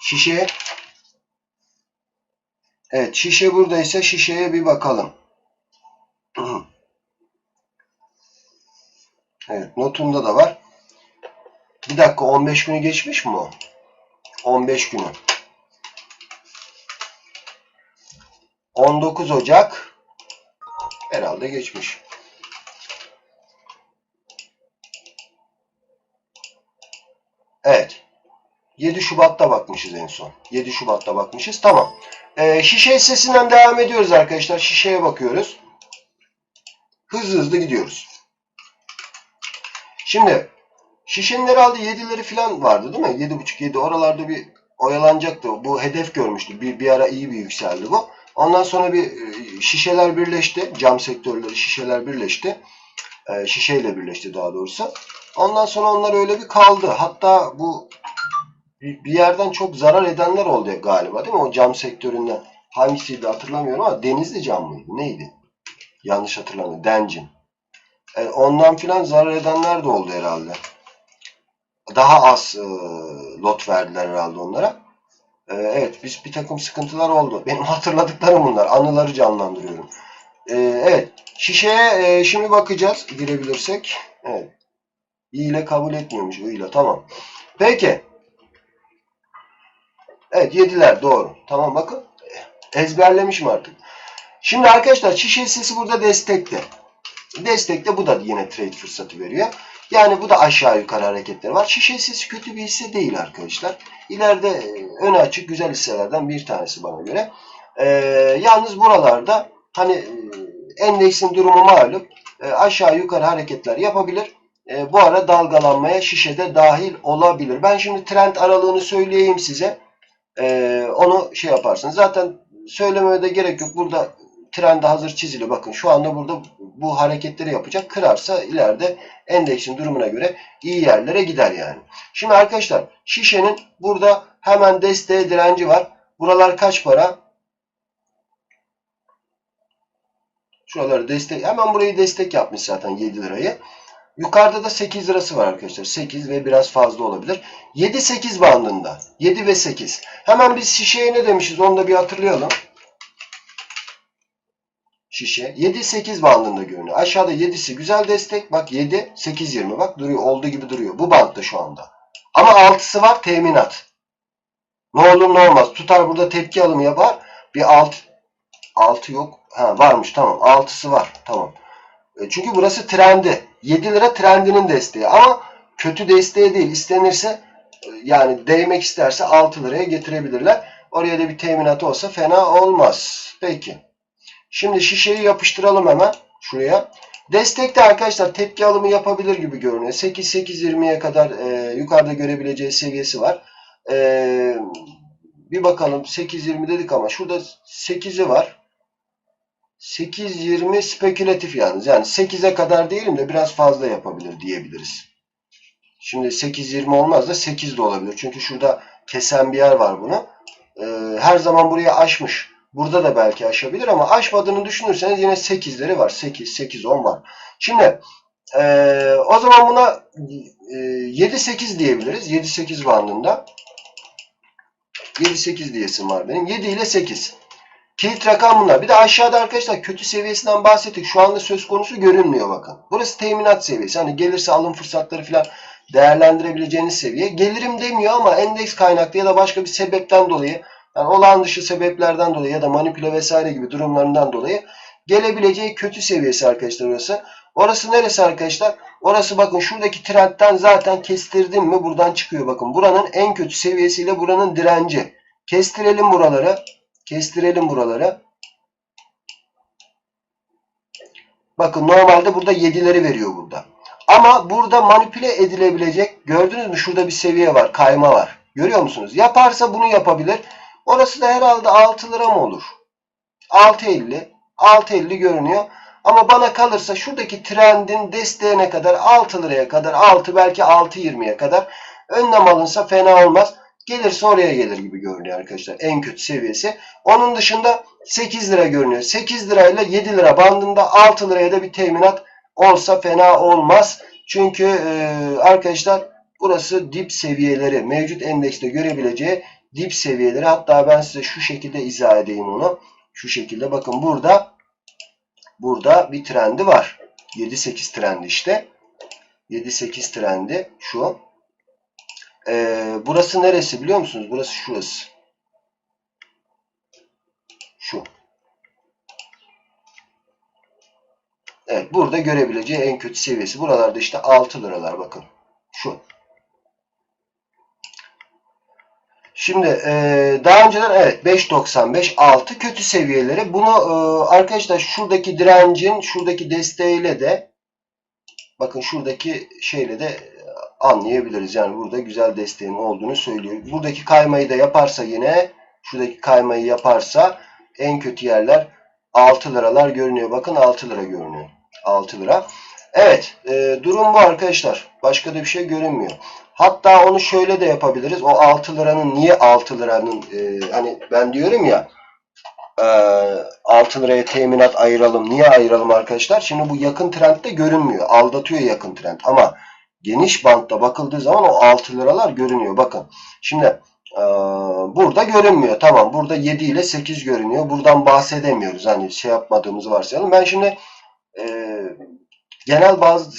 Şişe Evet şişe buradaysa şişeye bir bakalım. Evet notunda da var. Bir dakika 15 günü geçmiş mi o? 15 günü. 19 Ocak herhalde geçmiş. Evet. 7 Şubat'ta bakmışız en son. 7 Şubat'ta bakmışız. Tamam. Ee, şişe hissesinden devam ediyoruz arkadaşlar. Şişeye bakıyoruz. Hızlı hızlı gidiyoruz. Şimdi şişenin herhalde 7'leri falan vardı değil mi? 7.5-7 oralarda bir oyalanacaktı. Bu hedef görmüştü. Bir, bir ara iyi bir yükseldi bu. Ondan sonra bir e, şişeler birleşti. Cam sektörleri şişeler birleşti. E, şişeyle birleşti daha doğrusu. Ondan sonra onlar öyle bir kaldı. Hatta bu bir yerden çok zarar edenler oldu galiba değil mi? O cam sektöründen. Hangisiydi hatırlamıyorum ama Denizli cam mıydı? Neydi? Yanlış hatırlamıyorum. Dencin. E, ondan filan zarar edenler de oldu herhalde. Daha az e, lot verdiler herhalde onlara. E, evet biz bir takım sıkıntılar oldu. Benim hatırladıklarım bunlar. Anıları canlandırıyorum. E, evet. Şişeye e, şimdi bakacağız. Girebilirsek. Evet. İ ile kabul etmiyormuş. I ile. Tamam. Peki. Evet yediler doğru. Tamam bakın. Ezberlemişim artık. Şimdi arkadaşlar şişe hissesi burada destekte. Destekte bu da yine trade fırsatı veriyor. Yani bu da aşağı yukarı hareketleri var. Şişe hissesi kötü bir hisse değil arkadaşlar. İleride e, öne açık güzel hisselerden bir tanesi bana göre. Ee, yalnız buralarda hani e, endeksin durumu malum. E, aşağı yukarı hareketler yapabilir. E, bu ara dalgalanmaya şişede dahil olabilir. Ben şimdi trend aralığını söyleyeyim size. E, onu şey yaparsınız. Zaten söylememe de gerek yok. Burada trend hazır çizili. Bakın şu anda burada bu hareketleri yapacak. Kırarsa ileride endeksin durumuna göre iyi yerlere gider yani. Şimdi arkadaşlar şişenin burada hemen desteğe direnci var. Buralar kaç para? Şuraları destek. Hemen burayı destek yapmış zaten 7 lirayı. Yukarıda da 8 lirası var arkadaşlar. 8 ve biraz fazla olabilir. 7-8 bandında. 7 ve 8. Hemen biz şişeye ne demişiz onu da bir hatırlayalım. Şişe. 7-8 bandında görünüyor. Aşağıda 7'si güzel destek. Bak 7, 8, 20. Bak duruyor. Olduğu gibi duruyor. Bu bantta şu anda. Ama 6'sı var teminat. Ne olur ne olmaz. Tutar burada tepki alımı yapar. Bir alt 6 yok. Ha varmış tamam. 6'sı var. Tamam. E, Çünkü burası trendi. 7 lira trendinin desteği. Ama kötü desteği değil. İstenirse e, yani değmek isterse 6 liraya getirebilirler. Oraya da bir teminatı olsa fena olmaz. Peki. Şimdi şişeyi yapıştıralım hemen şuraya. Destekte arkadaşlar tepki alımı yapabilir gibi görünüyor. 8-8-20'ye kadar e, yukarıda görebileceği seviyesi var. E, bir bakalım 8-20 dedik ama şurada 8'i var. 8-20 spekülatif yalnız. Yani 8'e kadar değilim de biraz fazla yapabilir diyebiliriz. Şimdi 8-20 olmaz da 8 de olabilir. Çünkü şurada kesen bir yer var bunu. Ee, her zaman buraya aşmış. Burada da belki aşabilir ama aşmadığını düşünürseniz yine 8'leri var. 8, 8, 10 var. Şimdi ee, o zaman buna e, 7-8 diyebiliriz. 7-8 bandında. 7-8 diyesim var benim. 7 ile 8. Kilit rakam bunlar. Bir de aşağıda arkadaşlar kötü seviyesinden bahsettik. Şu anda söz konusu görünmüyor bakın. Burası teminat seviyesi. Hani gelirse alım fırsatları falan değerlendirebileceğiniz seviye. Gelirim demiyor ama endeks kaynaklı ya da başka bir sebepten dolayı yani olağan dışı sebeplerden dolayı ya da manipüle vesaire gibi durumlarından dolayı gelebileceği kötü seviyesi arkadaşlar orası. Orası neresi arkadaşlar? Orası bakın şuradaki trendten zaten kestirdim mi buradan çıkıyor bakın. Buranın en kötü seviyesiyle buranın direnci. Kestirelim buraları. Kestirelim buraları. Bakın normalde burada 7'leri veriyor burada. Ama burada manipüle edilebilecek gördünüz mü şurada bir seviye var. Kayma var. Görüyor musunuz? Yaparsa bunu yapabilir. Orası da herhalde 6 lira mı olur? 6.50. 6.50 görünüyor. Ama bana kalırsa şuradaki trendin desteğine kadar 6 liraya kadar 6 belki 6.20'ye kadar önlem alınsa fena olmaz. Gelirse oraya gelir gibi görünüyor arkadaşlar. En kötü seviyesi. Onun dışında 8 lira görünüyor. 8 lirayla 7 lira bandında 6 liraya da bir teminat olsa fena olmaz. Çünkü e, arkadaşlar burası dip seviyeleri mevcut endekste görebileceği dip seviyeleri hatta ben size şu şekilde izah edeyim onu. Şu şekilde bakın burada burada bir trendi var. 7-8 trendi işte. 7-8 trendi şu. Ee, burası neresi biliyor musunuz? Burası şurası. Şu. Evet burada görebileceği en kötü seviyesi. Buralarda işte 6 liralar bakın. Şu. Şimdi e, daha önceden evet 5.95 6 kötü seviyeleri. Bunu e, arkadaşlar şuradaki direncin şuradaki desteğiyle de bakın şuradaki şeyle de anlayabiliriz. Yani burada güzel desteğin olduğunu söylüyor. Buradaki kaymayı da yaparsa yine şuradaki kaymayı yaparsa en kötü yerler 6 liralar görünüyor. Bakın 6 lira görünüyor. 6 lira. Evet e, durum bu arkadaşlar. Başka da bir şey görünmüyor. Hatta onu şöyle de yapabiliriz. O 6 liranın niye 6 liranın e, hani ben diyorum ya e, 6 liraya teminat ayıralım. Niye ayıralım arkadaşlar? Şimdi bu yakın trendde görünmüyor. Aldatıyor yakın trend. Ama geniş bantta bakıldığı zaman o 6 liralar görünüyor. Bakın şimdi e, burada görünmüyor. Tamam burada 7 ile 8 görünüyor. Buradan bahsedemiyoruz. Hani şey yapmadığımızı varsayalım. Ben şimdi e, genel bazı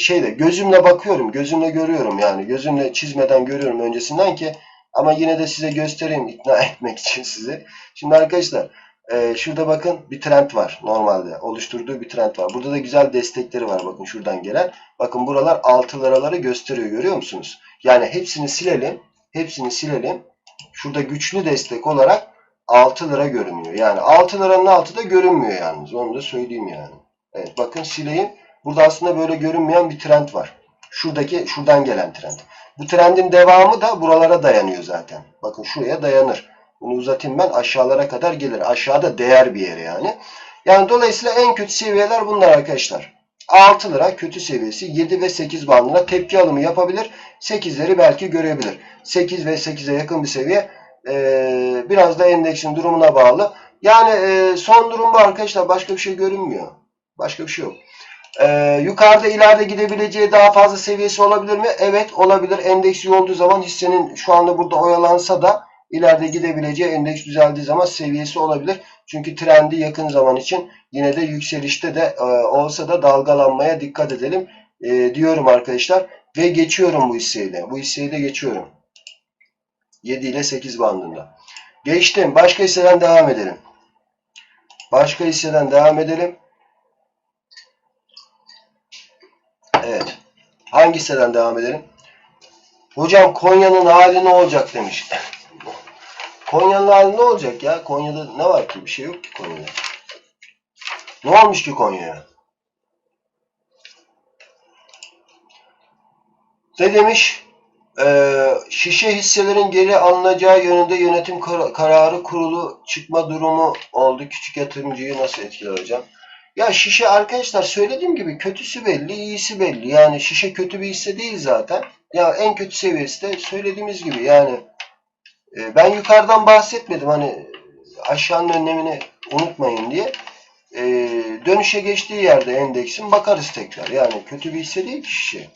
şeyde gözümle bakıyorum, gözümle görüyorum yani gözümle çizmeden görüyorum öncesinden ki ama yine de size göstereyim ikna etmek için sizi. Şimdi arkadaşlar e, şurada bakın bir trend var normalde oluşturduğu bir trend var. Burada da güzel destekleri var bakın şuradan gelen. Bakın buralar 6 liraları gösteriyor görüyor musunuz? Yani hepsini silelim, hepsini silelim. Şurada güçlü destek olarak 6 lira görünüyor. Yani 6 liranın altı da görünmüyor yalnız onu da söyleyeyim yani. Evet bakın sileyim. Burada aslında böyle görünmeyen bir trend var. Şuradaki şuradan gelen trend. Bu trendin devamı da buralara dayanıyor zaten. Bakın şuraya dayanır. Bunu uzatayım ben aşağılara kadar gelir. Aşağıda değer bir yere yani. Yani dolayısıyla en kötü seviyeler bunlar arkadaşlar. 6 lira kötü seviyesi 7 ve 8 bandına tepki alımı yapabilir. 8'leri belki görebilir. 8 ve 8'e yakın bir seviye. Ee, biraz da endeksin durumuna bağlı. Yani e, son durum bu arkadaşlar. Başka bir şey görünmüyor. Başka bir şey yok. Ee, yukarıda ileride gidebileceği daha fazla seviyesi olabilir mi? Evet olabilir. Endeks iyi zaman hissenin şu anda burada oyalansa da ileride gidebileceği endeks düzeldiği zaman seviyesi olabilir. Çünkü trendi yakın zaman için yine de yükselişte de e, olsa da dalgalanmaya dikkat edelim e, diyorum arkadaşlar. Ve geçiyorum bu hisseyle. Bu hisseyi de geçiyorum. 7 ile 8 bandında. Geçtim. Başka hisseden devam edelim. Başka hisseden devam edelim. Evet. Hangi hisseden devam edelim? Hocam Konya'nın hali ne olacak demiş. Konya'nın hali ne olacak ya? Konya'da ne var ki? Bir şey yok ki Konya'da. Ne olmuş ki Konya'ya? Ne demiş? Ee, şişe hisselerin geri alınacağı yönünde yönetim kar- kararı kurulu çıkma durumu oldu. Küçük yatırımcıyı nasıl etkiler hocam? Ya şişe arkadaşlar söylediğim gibi kötüsü belli, iyisi belli. Yani şişe kötü bir hisse değil zaten. Ya en kötü seviyesi de söylediğimiz gibi yani e, ben yukarıdan bahsetmedim hani aşağının önlemini unutmayın diye. E, dönüşe geçtiği yerde endeksin bakarız tekrar. Yani kötü bir hisse değil ki şişe.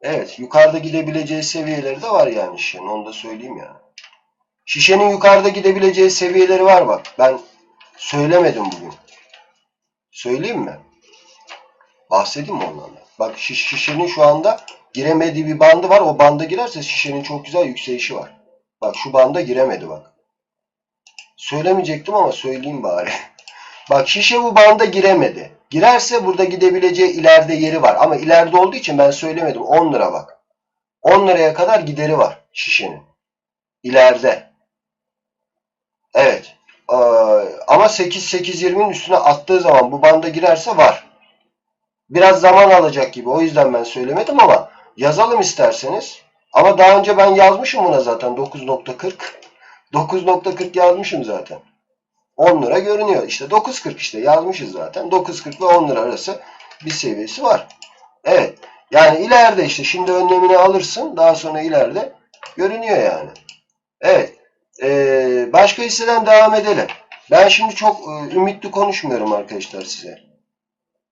Evet yukarıda gidebileceği seviyeleri de var yani şişenin onu da söyleyeyim yani. Şişenin yukarıda gidebileceği seviyeleri var bak. Ben söylemedim bugün. Söyleyeyim mi? Bahsedeyim mi ondan da? Bak şiş, şişenin şu anda giremediği bir bandı var. O banda girerse şişenin çok güzel yükselişi var. Bak şu banda giremedi bak. Söylemeyecektim ama söyleyeyim bari. bak şişe bu banda giremedi. Girerse burada gidebileceği ileride yeri var. Ama ileride olduğu için ben söylemedim. 10 lira bak. 10 liraya kadar gideri var şişenin. İleride. Evet. Ee, ama 8-8-20'nin üstüne attığı zaman bu banda girerse var. Biraz zaman alacak gibi. O yüzden ben söylemedim ama yazalım isterseniz. Ama daha önce ben yazmışım buna zaten 9.40. 9.40 yazmışım zaten. 10 lira görünüyor. İşte 9.40 işte yazmışız zaten. 9.40 ve 10 lira arası bir seviyesi var. Evet. Yani ileride işte şimdi önlemini alırsın. Daha sonra ileride görünüyor yani. Evet. Ee, başka hisseden devam edelim. Ben şimdi çok e, ümitli konuşmuyorum arkadaşlar size.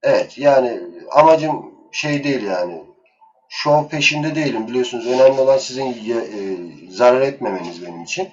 Evet yani amacım şey değil yani. Şov peşinde değilim. Biliyorsunuz önemli olan sizin e, zarar etmemeniz benim için.